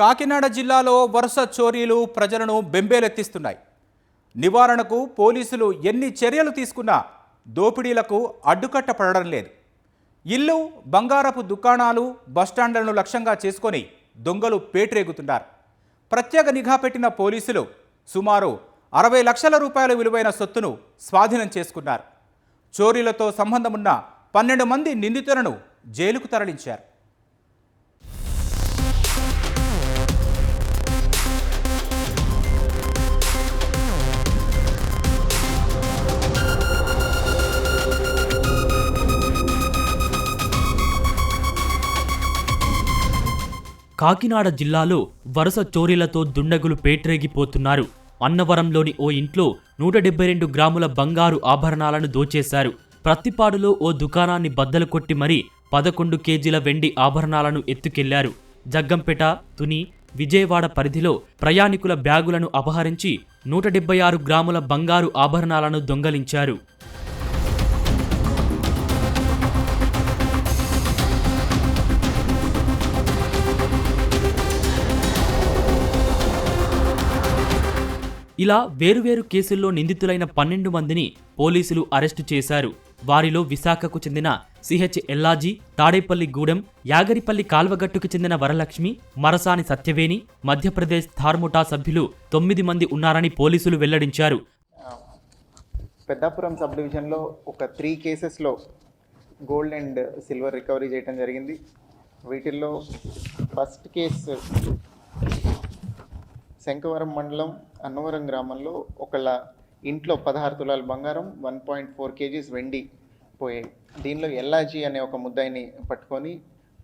కాకినాడ జిల్లాలో వరుస చోరీలు ప్రజలను బెంబేలెత్తిస్తున్నాయి. నివారణకు పోలీసులు ఎన్ని చర్యలు తీసుకున్నా దోపిడీలకు అడ్డుకట్ట పడడం లేదు. ఇల్లు బంగారపు దుకాణాలు బస్టాండ్లను లక్ష్యంగా చేసుకొని దొంగలు పేటరేగుతున్నారు. ప్రత్యేక నిఘా పెట్టిన పోలీసులు సుమారు అరవై లక్షల రూపాయల విలువైన సొత్తును స్వాధీనం చేసుకున్నారు. చోరీలతో సంబంధమున్న పన్నెండు మంది నిందితులను జైలుకు తరలించారు. కాకినాడ జిల్లాలో వరుస చోరీలతో దుండగులు పేట్రేగిపోతున్నారు. అన్నవరంలోని ఓ ఇంట్లో నూట డెబ్బై రెండు గ్రాముల బంగారు ఆభరణాలను దోచేశారు. ప్రత్తిపాడులో ఓ దుకాణాన్ని బద్దలు కొట్టి మరీ పదకొండు కేజీల వెండి ఆభరణాలను ఎత్తుకెళ్ళారు. జగ్గంపేట తుని విజయవాడ పరిధిలో ప్రయాణికుల బ్యాగులను అపహరించి నూట డెబ్బై ఆరు గ్రాముల బంగారు ఆభరణాలను దొంగలించారు. ఇలా వేరువేరు కేసుల్లో నిందితులైన పన్నెండు మందిని పోలీసులు అరెస్టు చేశారు. వారిలో విశాఖకు చెందిన సిహెచ్ ఎల్లాజీ తాడేపల్లి గూడెం యాగరిపల్లి కాల్వగట్టుకు చెందిన వరలక్ష్మి మరసాని సత్యవేణి మధ్యప్రదేశ్ ధార్ముఠా సభ్యులు తొమ్మిది మంది ఉన్నారని పోలీసులు వెల్లడించారు. పెద్దాపురం సబ్ డివిజన్లో ఒక త్రీ కేసెస్లో గోల్డ్ అండ్ సిల్వర్ రికవరీ చేయడం జరిగింది. వీటిల్లో ఫస్ట్ కేసు శంఖవరం మండలం అన్నవరం గ్రామంలో ఒకళ్ళ ఇంట్లో పదహారు తులాల బంగారం వన్ పాయింట్ ఫోర్ కేజీస్ వెండి పోయాయి. దీనిలో ఎల్లాజీ అనే ఒక ముద్దాయిని పట్టుకొని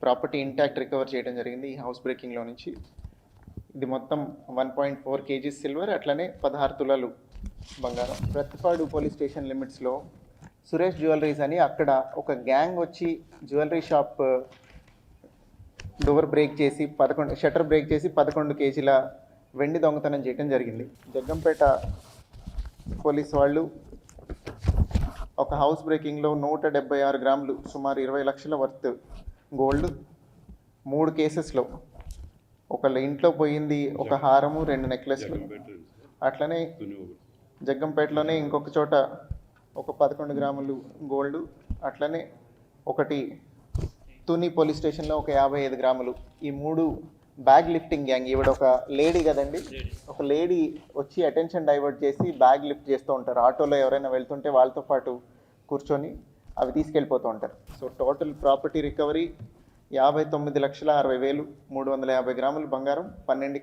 ప్రాపర్టీ ఇంటాక్ట్ రికవర్ చేయడం జరిగింది ఈ హౌస్ బ్రేకింగ్లో నుంచి. ఇది మొత్తం one point four kgs silver అట్లనే పదహారు తులాలు బంగారం. ప్రతిపాడు పోలీస్ స్టేషన్ లిమిట్స్లో సురేష్ జ్యువెలరీస్ అని అక్కడ ఒక గ్యాంగ్ వచ్చి జ్యువెలరీ షాప్ డోర్ బ్రేక్ చేసి పదకొండు షట్టర్ బ్రేక్ చేసి పదకొండు కేజీల వెండి దొంగతనం చేయడం జరిగింది. జగ్గంపేట పోలీస్ వాళ్ళు ఒక హౌస్ బ్రేకింగ్లో నూట డెబ్బై ఆరు గ్రాములు సుమారు ఇరవై లక్షల వర్త్ గోల్డ్ మూడు కేసెస్లో. ఒకళ్ళ ఇంట్లో పోయింది ఒక హారము రెండు నెక్లెస్లు. అట్లనే జగ్గంపేటలోనే ఇంకొక చోట ఒక పదకొండు గ్రాములు గోల్డ్ అట్లనే ఒకటి తుని పోలీస్ స్టేషన్లో ఒక యాభై ఐదు గ్రాములు. ఈ మూడు బ్యాగ్ లిఫ్టింగ్ గ్యాంగ్ ఈవిడ ఒక లేడీ కదండి. ఒక లేడీ వచ్చి అటెన్షన్ డైవర్ట్ చేసి బ్యాగ్ లిఫ్ట్ చేస్తూ ఉంటారు. ఆటోలో ఎవరైనా వెళ్తుంటే వాళ్ళతో పాటు కూర్చొని అవి తీసుకెళ్ళిపోతూ ఉంటారు. సో టోటల్ ప్రాపర్టీ రికవరీ యాభై తొమ్మిది లక్షల అరవై వేలు మూడు వందల యాభై గ్రాములు బంగారం పన్నెండు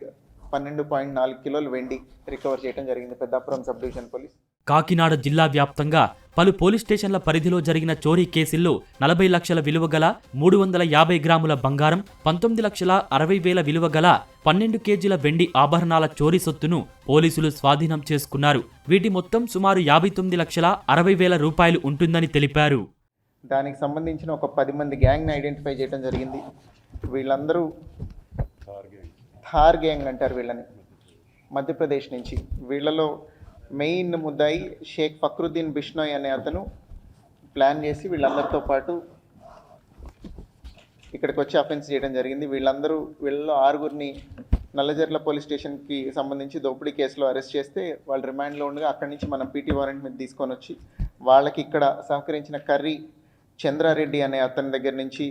పన్నెండు పాయింట్ నాలుగు కిలోలు వెండి రికవర్ చేయడం జరిగింది. Peddapuram sub division police Kakinada జిల్లా వ్యాప్తంగా పలు పోలీస్ స్టేషన్ల పరిధిలో జరిగిన చోరీ కేసుల్లో నలభై లక్షల విలువ గల మూడు వందల యాభై గ్రాముల బంగారం పంతొమ్మిది లక్షల అరవై వేల విలువ గల పన్నెండు కేజీల వెండి ఆభరణాల చోరీ సొత్తును పోలీసులు స్వాధీనం చేసుకున్నారు. వీటి మొత్తం సుమారు యాభై తొమ్మిది లక్షల అరవై వేల రూపాయలు ఉంటుందని తెలిపారు. దానికి సంబంధించిన ఒక పది మంది గ్యాంగ్ని ఐడెంటిఫై చేయడం జరిగింది. వీళ్ళందరూ థార్ గ్యాంగ్ అంటారు వీళ్ళని మధ్యప్రదేశ్ నుంచి. వీళ్ళలో మెయిన్ ముద్దాయి షేక్ ఫక్రుద్దీన్ బిష్నోయ్ అనే అతను ప్లాన్ చేసి వీళ్ళందరితో పాటు ఇక్కడికి వచ్చి అఫెన్స్ చేయడం జరిగింది. వీళ్ళందరూ వీళ్ళలో ఆరుగురిని నల్లజర్ల పోలీస్ స్టేషన్కి సంబంధించి దోపిడీ కేసులో అరెస్ట్ చేస్తే వాళ్ళు రిమాండ్లో ఉండగా అక్కడి నుంచి మనం పీటీ వారెంట్ మీద తీసుకొని వచ్చి వాళ్ళకి ఇక్కడ సహకరించిన కర్రీ చంద్రారెడ్డి అనే అతని దగ్గర నుంచి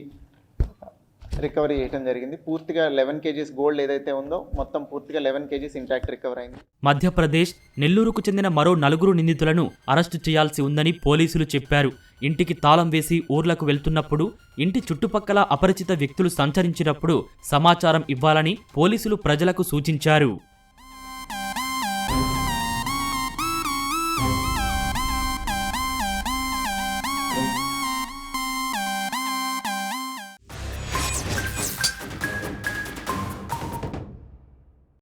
రికవరీ చేయడం జరిగింది. పూర్తిగా లెవెన్ కేజీస్ గోల్డ్ ఏదైతే ఉందో మొత్తం పూర్తిగా లెవెన్ కేజీస్ ఇంటాక్ట్ రికవర్ అయింది. మధ్యప్రదేశ్ నెల్లూరుకు చెందిన మరో నలుగురు నిందితులను అరెస్టు చేయాల్సి ఉందని పోలీసులు చెప్పారు. ఇంటికి తాళం వేసి ఊర్లకు వెళ్తున్నప్పుడు ఇంటి చుట్టుపక్కల అపరిచిత వ్యక్తులు సంచరించినప్పుడు సమాచారం ఇవ్వాలని పోలీసులు ప్రజలకు సూచించారు.